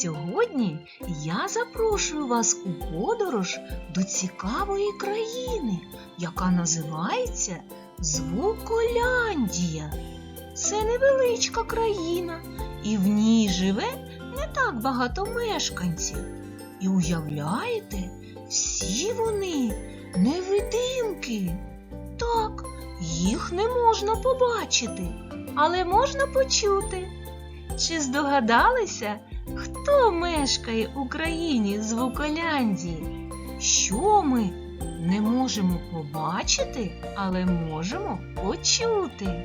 Сьогодні я запрошую вас у подорож до цікавої країни, яка називається Звуколяндія. Це невеличка країна, і в ній живе не так багато мешканців. І уявляєте, всі вони невидимки. Так, їх не можна побачити, але можна почути. Чи здогадалися, хто мешкає у країні Звуколяндії? Що ми не можемо побачити, але можемо почути?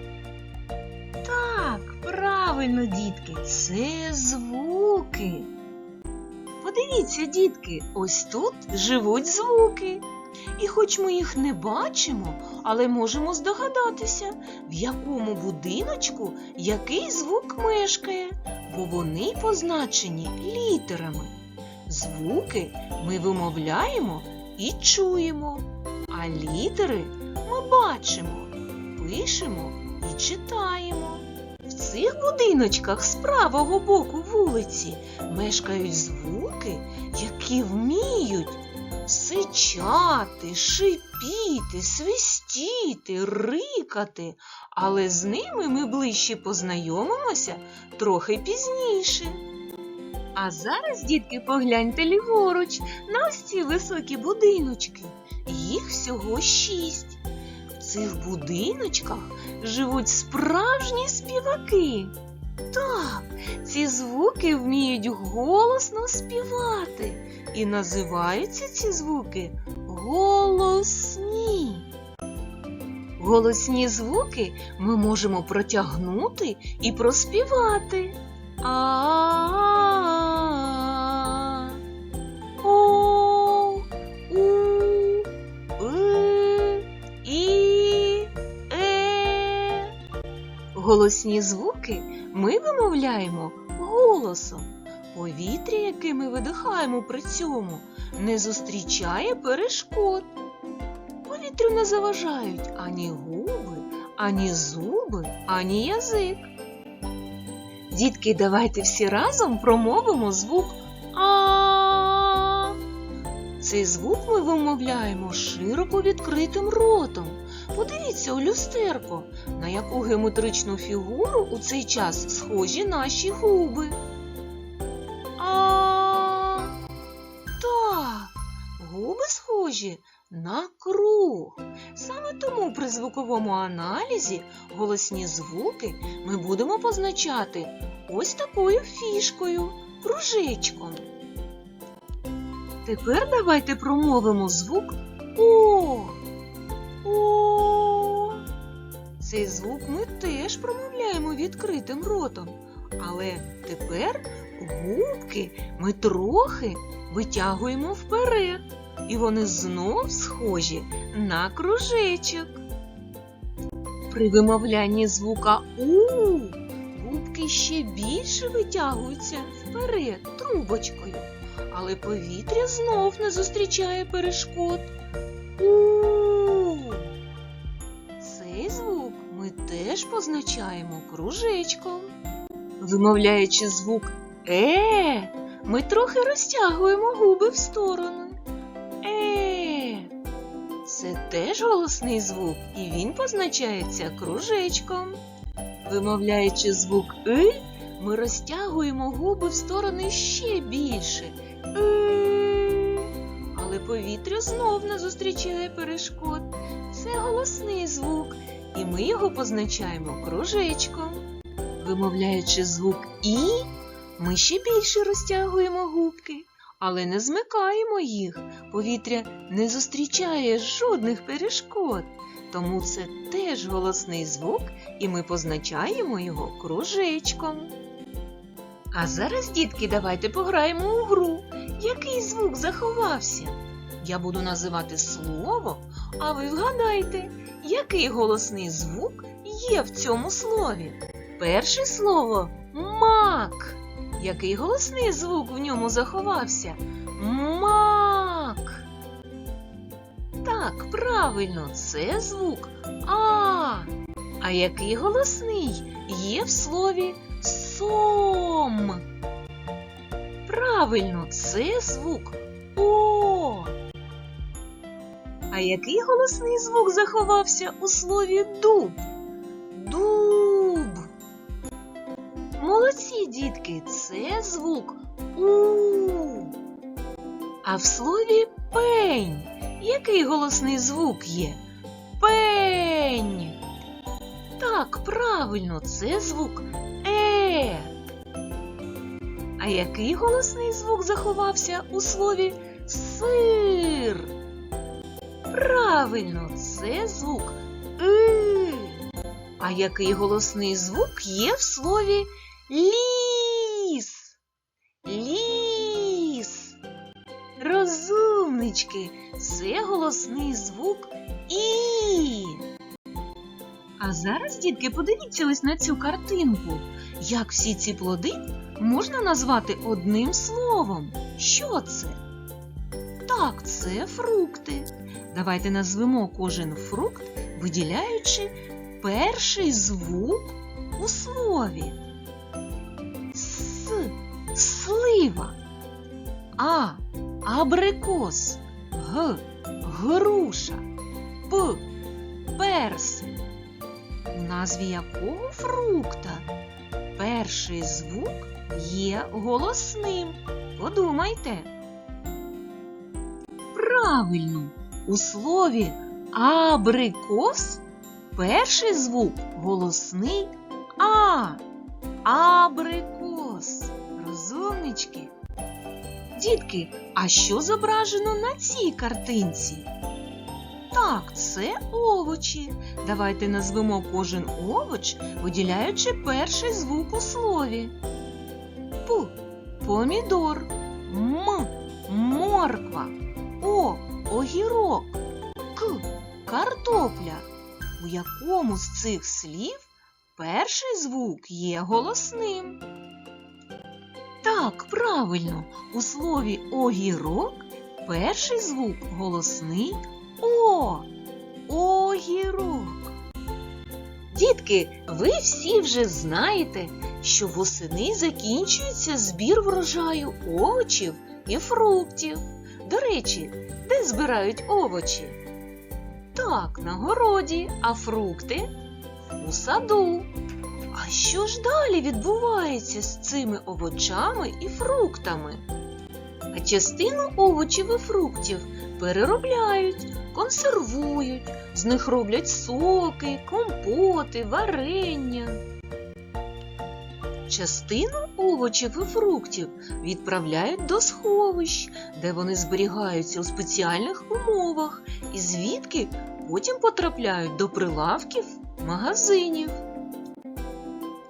Так, правильно, дітки, це звуки. Подивіться, дітки, ось тут живуть звуки. І хоч ми їх не бачимо, але можемо здогадатися, в якому будиночку який звук мешкає, бо вони позначені літерами. Звуки ми вимовляємо і чуємо, а літери ми бачимо, пишемо і читаємо. В цих будиночках з правого боку вулиці мешкають звуки, які вміють сичати, шипіти, свистіти, рикати, але з ними ми ближче познайомимося трохи пізніше. А зараз, дітки, погляньте ліворуч на ось ці високі будиночки. Їх всього шість. В цих будиночках живуть справжні співаки. Так, ці звуки вміють голосно співати. І називаються ці звуки голосні. Голосні звуки ми можемо протягнути і проспівати. А Голосні звуки ми вимовляємо голосом. Повітря, яке ми видихаємо при цьому, не зустрічає перешкод. Повітрю не заважають ані губи, ані зуби, ані язик. Дітки, давайте всі разом промовимо звук А. Цей звук ми вимовляємо широко відкритим ротом. Подивіться у люстерко, на яку геометричну фігуру у цей час схожі наші губи. А. Так, губи схожі на круг. Саме тому при звуковому аналізі голосні звуки ми будемо позначати ось такою фішкою, кружечком. Тепер давайте промовимо звук О. О. Цей звук ми теж промовляємо відкритим ротом. Але тепер губки ми трохи витягуємо вперед, і вони знов схожі на кружечок. При вимовлянні звука У губки ще більше витягуються вперед трубочкою, але повітря знов не зустрічає перешкод. У. теж позначаємо кружечком. Вимовляючи звук Е, ми трохи розтягуємо губи в сторони. Е. Це теж голосний звук, і він позначається кружечком. Вимовляючи звук И, ми розтягуємо губи в сторони ще більше. И. Але повітря знов не зустрічає перешкод. Це голосний звук, і ми його позначаємо кружечком. Вимовляючи звук І, ми ще більше розтягуємо губки, але не змикаємо їх. Повітря не зустрічає жодних перешкод. Тому це теж голосний звук, і ми позначаємо його кружечком. А зараз, дітки, давайте пограємо у гру. Який звук заховався? Я буду називати слово, а ви вгадайте, який голосний звук є в цьому слові. Перше слово мак. Який голосний звук в ньому заховався? Мак. Так, правильно, це звук А. А який голосний є в слові сом? Правильно, це звук О. Який голосний звук заховався у слові дуб? Дуб. Молодці, дітки, це звук У. А в слові пень який голосний звук є? Пень. Так, правильно, це звук Е. А який голосний звук заховався у слові сир? Правильно, це звук И. А який голосний звук є в слові ліс? Ліс. Розумнички, це голосний звук І. А зараз, дітки, подивіться ось на цю картинку. Як всі ці плоди можна назвати одним словом? Що це? Так, це фрукти. Давайте назвемо кожен фрукт, виділяючи перший звук у слові. С. Слива. А. Абрикос. Г. Груша. П. Персик. У назві якого фрукта перший звук є голосним. Подумайте. Правильно, у слові абрикос перший звук голосний А. Абрикос. Розумнички. Дітки, а що зображено на цій картинці? Так, це овочі. Давайте назвемо кожен овоч, виділяючи перший звук у слові. П. Помідор. М. Морква. О. Огірок. К. Картопля. У якому з цих слів перший звук є голосним? Так, правильно, у слові огірок перший звук голосний О. Огірок. Дітки, ви всі вже знаєте, що восени закінчується збір врожаю овочів і фруктів. До речі, де збирають овочі? Так, на городі, а фрукти у саду. А що ж далі відбувається з цими овочами і фруктами? А частину овочів і фруктів переробляють, консервують, з них роблять соки, компоти, варення. Частину овочів і фруктів відправляють до сховищ, де вони зберігаються у спеціальних умовах і звідки потім потрапляють до прилавків магазинів.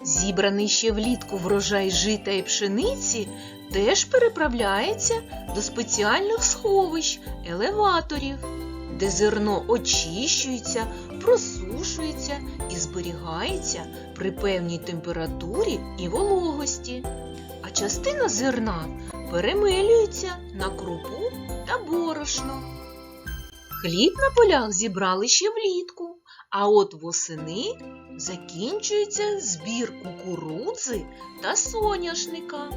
Зібраний ще влітку врожай жита і пшениці теж переправляється до спеціальних сховищ, елеваторів, де зерно очищується, просушується і зберігається при певній температурі і вологості. А частина зерна перемилюється на крупу та борошно. Хліб на полях зібрали ще влітку, а от восени закінчується збір кукурудзи та соняшника.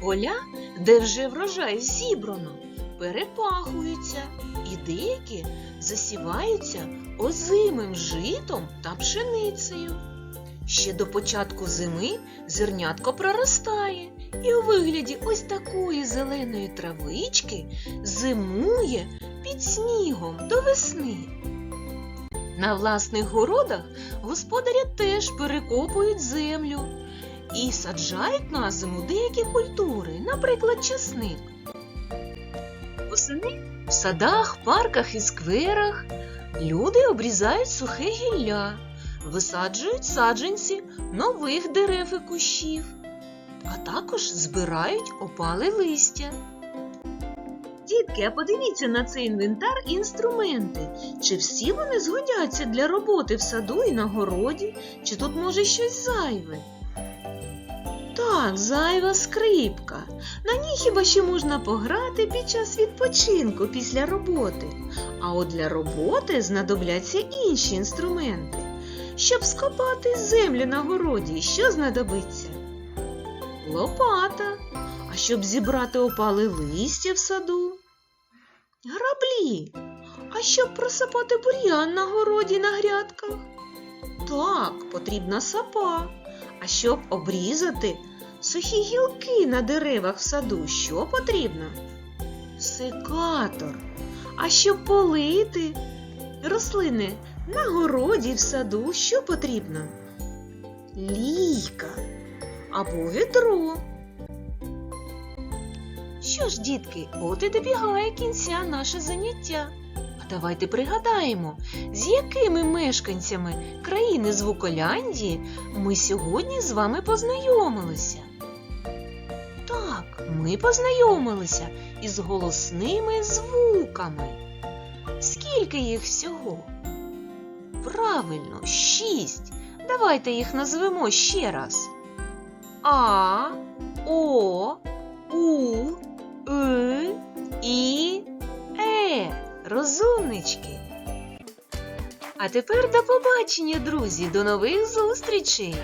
Поля, де вже врожай зібрано, перепахуються і деякі засіваються озимим житом та пшеницею. Ще до початку зими зернятко проростає і у вигляді ось такої зеленої травички зимує під снігом до весни. На власних городах господаря теж перекопують землю і саджають на зиму деякі культури, наприклад, часник. Восени в садах, парках і скверах люди обрізають сухе гілля, висаджують саджанці нових дерев і кущів, а також збирають опале листя. Дітки, а подивіться на цей інвентар і інструменти. Чи всі вони згодяться для роботи в саду і на городі, чи тут може щось зайве? Так, зайва скрипка. На ній хіба що можна пограти під час відпочинку після роботи. А от для роботи знадобляться інші інструменти. Щоб скопати землю на городі, що знадобиться? Лопата. А щоб зібрати опале листя в саду? Граблі. А щоб просапати бур'ян на городі на грядках? Так, потрібна сапа. А щоб обрізати сухі гілки на деревах в саду, що потрібно? Секатор. А щоб полити рослини на городі в саду, що потрібно? Лійка або відро. Що ж, дітки, от і добігає кінця наше заняття. А давайте пригадаємо, з якими мешканцями країни Звуколяндії ми сьогодні з вами познайомилися. Ми познайомилися із голосними звуками. Скільки їх всього? Правильно, шість. Давайте їх назвемо ще раз. А, О, У, И, І, Е. Розумнички. А тепер до побачення, друзі, до нових зустрічей!